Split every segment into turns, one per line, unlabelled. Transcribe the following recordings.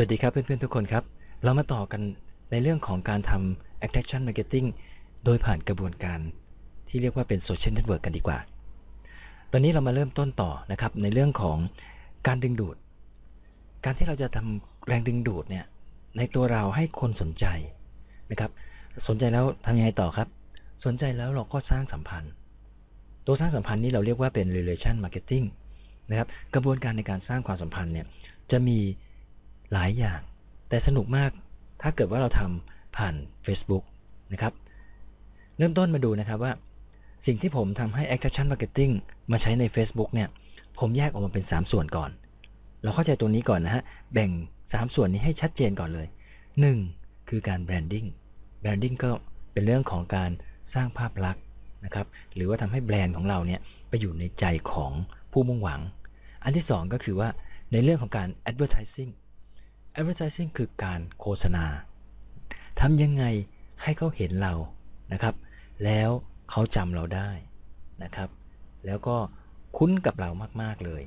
วัสดีครับเพื่อนๆทุกคนครับ เรามาต่อกันในเรื่องของการทำ attraction marketing โดยผ่านกระบวนการที่เรียกว่าเป็น social network กันดีกว่า ตอนนี้เรามาเริ่มต้นต่อนะครับในเรื่องของการดึงดูด การที่เราจะทำแรงดึงดูดเนี่ยในตัวเราให้คนสนใจนะครับ สนใจแล้วทำยังไงต่อครับ สนใจแล้วเราก็สร้างสัมพันธ์ ตัวสร้างสัมพันธ์นี้เราเรียกว่าเป็น relation marketing นะครับ กระบวนการในการสร้างความสัมพันธ์เนี่ยจะมี หลายอย่าง แต่สนุกมากถ้าเกิดว่าเราทำผ่าน Facebook นะครับ เริ่มต้นมาดูนะครับว่า สิ่งที่ผมทำให้ Action Marketing มาใช้ใน Facebook เนี่ย ผมแยกออกมาเป็น 3 ส่วนก่อน เราเข้าใจตัวนี้ก่อนนะฮะ แบ่ง 3 ส่วนนี้ให้ชัดเจนก่อนเลย 1. คือการแบรนดิ้งแบรนดิ้งก็เป็นเรื่องของการสร้างภาพลักษณ์นะครับ หรือว่าทำให้แบรนด์ของเราเนี่ยไปอยู่ในใจของผู้มุ่งหวัง อันที่ 2 ก็คือว่าในเรื่องของการ advertising advertising คือการโฆษณาทำยังไงให้เขาเห็นเรานะครับ แล้วเขาจำเราได้นะครับ แล้วก็คุ้นกับเรามาก ๆ เลย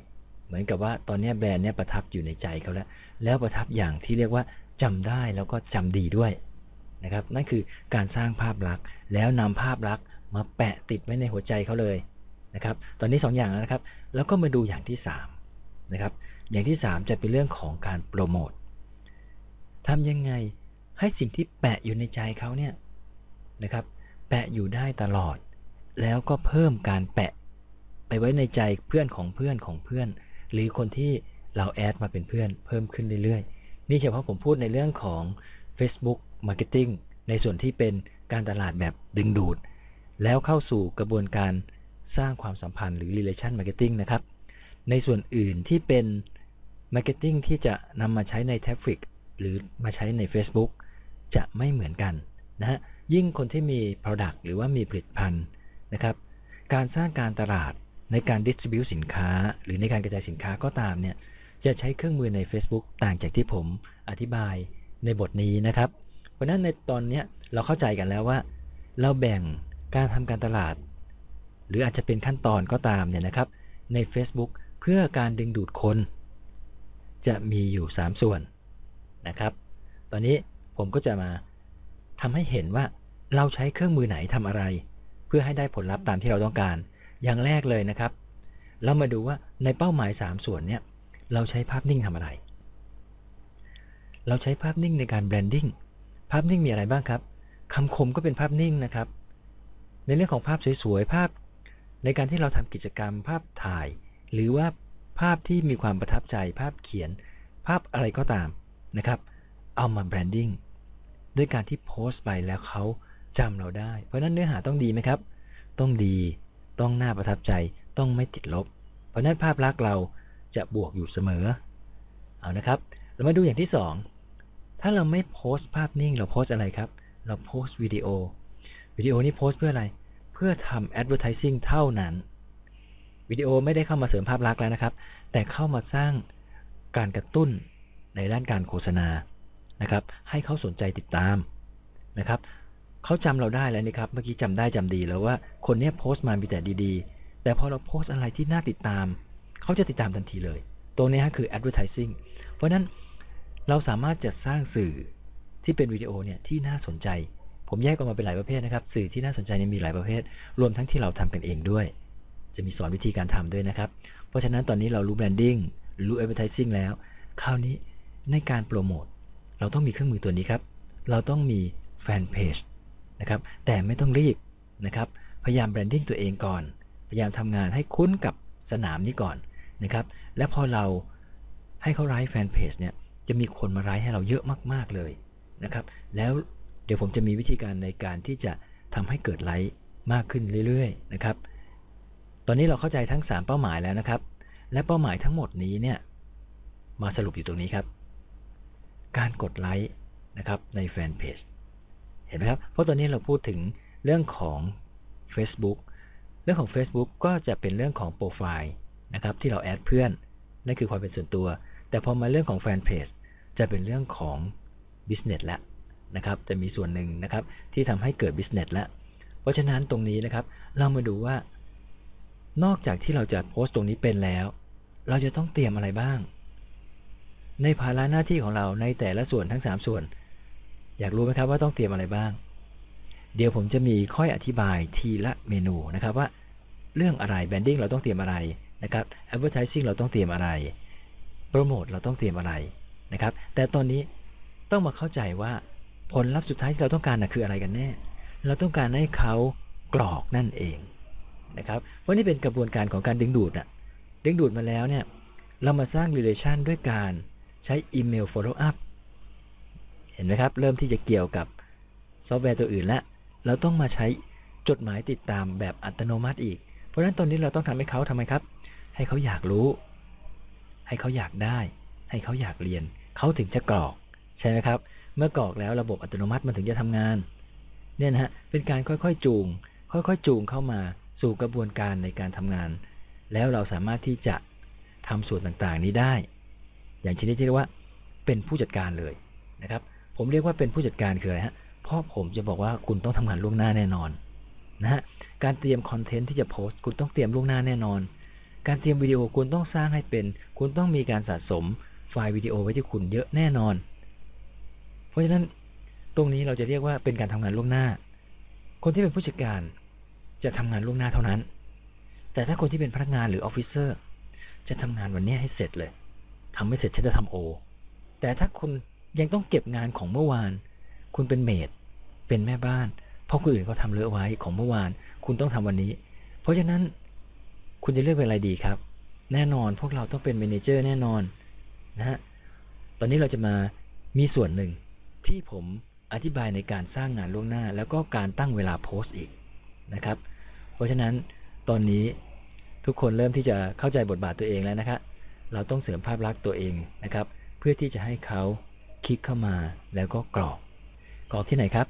เหมือนกับว่าตอนนี้แบรนด์เนี้ยประทับอยู่ในใจเขาแล้ว แล้วประทับอย่างที่เรียกว่าจำได้แล้วก็จำดีด้วยนะครับ นั่นคือการสร้างภาพลักษณ์ แล้วนำภาพลักษณ์มาแปะติดไว้ในหัวใจเขาเลยนะครับ ตอนนี้ 2 อย่างแล้วนะครับ แล้วก็มาดูอย่างที่3นะครับ อย่างที่ 3 จะเป็นเรื่องของการโปรโมท ทำยังไงให้สิ่งที่แปะอยู่ในใจเขาเนี่ยนะครับ แปะอยู่ได้ตลอด แล้วก็เพิ่มการแปะ ไปไว้ในใจเพื่อนของเพื่อนของเพื่อน หรือคนที่เราแอดมาเป็นเพื่อน เพิ่มขึ้นเรื่อยๆ นี่เฉพาะผมพูดในเรื่องของ Facebook Marketing ในส่วนที่เป็นการตลาดแบบดึงดูด แล้วเข้าสู่กระบวนการสร้างความสัมพันธ์หรือ Relation Marketing นะครับ ในส่วนอื่นที่เป็น Marketing ที่จะนำมาใช้ใน Traffic หรือมาใช้ใน Facebook จะไม่เหมือนกันนะฮะยิ่งคนที่มี Product หรือว่ามีผลิตภัณฑ์นะครับการสร้างการตลาดในการ distribute สินค้า หรือในการกระจายสินค้าก็ตามเนี่ยจะใช้เครื่องมือใน Facebook ต่างจากที่ผมอธิบายในบทนี้นะครับ เพราะนั้นในตอนนี้เราเข้าใจกันแล้วว่า เราแบ่งการทำการตลาด หรืออาจจะเป็นขั้นตอนก็ตามเนี่ยนะครับ ใน Facebook เพื่อการดึงดูดคน จะมีอยู่ 3 ส่วน นะครับ ตอนนี้ผมก็จะมาทำให้เห็นว่าเราใช้เครื่องมือไหนทำอะไร เพื่อให้ได้ผลลัพธ์ตามที่เราต้องการ อย่างแรกเลยนะครับ เรามาดูว่าในเป้าหมาย 3 ส่วนเนี่ยเราใช้ภาพนิ่งทำอะไร เราใช้ภาพนิ่งในการแบรนดิ้งภาพนิ่งมีอะไรบ้างครับคำคมก็เป็นภาพนิ่งนะครับ ในเรื่องของภาพสวยๆภาพ ในการที่เราทำกิจกรรม ภาพถ่าย หรือว่าภาพที่มีความประทับใจ ภาพเขียน ภาพอะไรก็ตาม นะครับ เอามาแบรนดิ้งด้วยการที่โพสต์ไปแล้วเขาจำเราได้ เพราะนั้นเนื้อหาต้องดีไหมครับ ต้องดี ต้องน่าประทับใจ ต้องไม่ติดลบ เพราะนั้นภาพลักษณ์เราจะบวกอยู่เสมอ เอานะครับ เรามาดูอย่างที่ 2 ถ้าเราไม่โพสต์ภาพนิ่ง เราโพสต์อะไรครับ เราโพสต์วิดีโอ วิดีโอนี้โพสต์เพื่ออะไร เพื่อทำ advertising เท่านั้น วิดีโอไม่ได้เข้ามาเสริมภาพลักษณ์แล้วนะครับ แต่เข้ามาสร้างการกระตุ้น ในด้านการโฆษณานะครับ ให้เขาสนใจติดตามนะครับเขาจำเราได้แล้วนี่ครับ เมื่อกี้จำได้จำดีแล้วว่าคนนี้โพสต์มามีแต่ดีๆ แต่พอเราโพสต์อะไรที่น่าติดตาม เขาจะติดตามทันทีเลย ตรงนี้คือ advertising เพราะนั้นเราสามารถจะสร้างสื่อที่เป็นวิดีโอเนี่ยที่น่าสนใจ ผมแยกออกมาเป็นหลายประเภทนะครับ สื่อที่น่าสนใจเนี่ยมีหลายประเภท รวมทั้งที่เราทำกันเองด้วย จะมีสอนวิธีการทำด้วยนะครับ เพราะฉะนั้นตอนนี้เรารู้แบรนดิ้งรู้ advertising แล้ว คราวนี้ ในการโปรโมทเราต้องมีเครื่องมือตัวนี้ครับ เราต้องมีแฟนเพจนะครับ แต่ไม่ต้องรีบนะครับ พยายามแบรนดิ้งตัวเองก่อน พยายามทำงานให้คุ้นกับสนามนี้ก่อนนะครับ และพอเราให้เขาไลฟ์แฟนเพจเนี่ยจะมีคนมาไลฟ์ให้เราเยอะมากๆเลยนะครับ แล้วเดี๋ยวผมจะมีวิธีการในการที่จะทำให้เกิดไลฟ์มากขึ้นเรื่อยๆนะครับ ตอนนี้เราเข้าใจทั้ง 3 เป้าหมายแล้วนะครับ และเป้าหมายทั้งหมดนี้เนี่ยมาสรุปอยู่ตรงนี้ครับ การกดไลค์นะครับในแฟนเพจเห็นไหมครับ เพราะตอนนี้เราพูดถึงเรื่องของ Facebook เรื่องของ Facebook ก็จะเป็นเรื่องของโปรไฟล์นะครับที่เราแอดเพื่อนนั่นคือความเป็นส่วนตัว แต่พอมาเรื่องของแฟนเพจจะเป็นเรื่องของ Business แล้วนะครับจะมีส่วนหนึ่งนะครับที่ทำให้เกิด Business แล้วเพราะฉะนั้นตรงนี้นะครับเรามาดูว่า นอกจากที่เราจะโพสต์ตรงนี้เป็นแล้ว เราจะต้องเตรียมอะไรบ้าง ในภาระหน้าที่ของเราในแต่ละส่วนทั้ง 3 ส่วน อยากรู้ไหมครับว่าต้องเตรียมอะไรบ้าง เดี๋ยวผมจะมีค่อยอธิบายทีละเมนูนะครับว่า เรื่องอะไรแบนดิ้งเราต้องเตรียมอะไรนะครับ advertising เราต้องเตรียมอะไรโปรโมทเราต้องเตรียมอะไรนะครับ แต่ตอนนี้ต้องมาเข้าใจว่าผลลัพธ์สุดท้ายที่เราต้องการนะคืออะไรกันแน่ เราต้องการให้เขากรอกนั่นเองนะครับเพราะนี่เป็นกระบวนการของการดึงดูดอะดึงดูดมาแล้วเนี่ยเรามาสร้าง relation ด้วยการ ใช้อีเมล follow up เห็นไหมครับ เริ่มที่จะเกี่ยวกับซอฟต์แวร์ตัวอื่นแล้วเราต้องมาใช้จดหมายติดตามแบบอัตโนมัติอีก เพราะฉะนั้นตอนนี้เราต้องทำให้เขาทำไมครับ ให้เขาอยากรู้ ให้เขาอยากได้ ให้เขาอยากเรียน เขาถึงจะกรอก ใช่ไหมครับ เมื่อกรอกแล้วระบบอัตโนมัติมันถึงจะทำงาน เนี่ยนะฮะ เป็นการค่อยๆจูง ค่อยๆ จูงเข้ามาสู่กระบวนการในการทำงาน แล้วเราสามารถที่จะทำส่วนต่างๆนี้ได้ อย่างชนิดที่เรียกว่าเป็นผู้จัดการเลยนะครับ ผมเรียกว่าเป็นผู้จัดการคืออะไรฮะเพราะผมจะบอกว่าคุณต้องทำงานล่วงหน้าแน่นอนนะฮะการเตรียมคอนเทนต์ที่จะโพสต์คุณต้องเตรียมล่วงหน้าแน่นอน การเตรียมวิดีโอคุณต้องสร้างให้เป็น คุณต้องมีการสะสมไฟล์วิดีโอไว้ที่คุณเยอะแน่นอน เพราะฉะนั้นตรงนี้เราจะเรียกว่าเป็นการทำงานล่วงหน้า คนที่เป็นผู้จัดการจะทำงานล่วงหน้าเท่านั้น แต่ถ้าคนที่เป็นพนักงานหรือออฟฟิเซอร์จะทำงานวันนี้ให้เสร็จเลย ทำไม่เสร็จฉันจะทำโอ แต่ถ้าคุณยังต้องเก็บงานของเมื่อวาน คุณเป็นเมดเป็นแม่บ้าน เพราะคนอื่นเขาทำเลอะไว้ของเมื่อวาน คุณต้องทำวันนี้ เพราะฉะนั้นคุณจะเลือกเป็นอะไรดีครับ แน่นอนพวกเราต้องเป็นเมนเจอร์แน่นอนนะฮะตอนนี้เราจะมามีส่วนหนึ่งที่ผมอธิบายในการสร้างงานล่วงหน้า แล้วก็การตั้งเวลาโพสต์อีกนะครับ เพราะฉะนั้นตอนนี้ทุกคนเริ่มที่จะเข้าใจบทบาทตัวเองแล้วนะครับ เราต้องเสริมภาพลักษณ์ตัวเองนะครับ เพื่อที่จะให้เขาคลิกเข้ามาแล้วก็กรอกกรอกที่ไหนครับ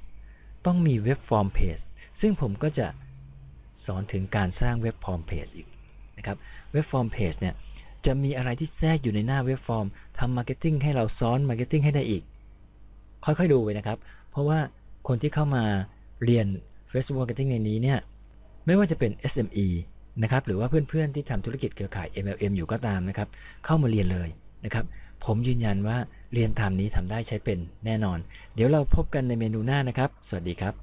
ต้องมีเว็บฟอร์มเพจซึ่งผมก็จะสอนถึงการสร้างเว็บฟอร์มเพจอีกนะครับเว็บฟอร์มเพจเนี่ยจะมีอะไรที่แทรกอยู่ในหน้าเว็บฟอร์มทำมาร์เก็ตติ้งให้เราซ้อนมาร์เก็ตติ้งให้ได้อีก ค่อยๆดูไปนะครับ เพราะว่าคนที่เข้ามาเรียน Facebook Marketing ในนี้เนี่ยไม่ว่าจะเป็น SME นะครับหรือว่าเพื่อนๆที่ทำธุรกิจเครือข่าย MLM อยู่ก็ตามนะครับเข้ามาเรียนเลยนะครับผมยืนยันว่าเรียนตามนี้ทำได้ใช้เป็นแน่นอน เดี๋ยวเราพบกันในเมนูหน้านะครับ สวัสดีครับ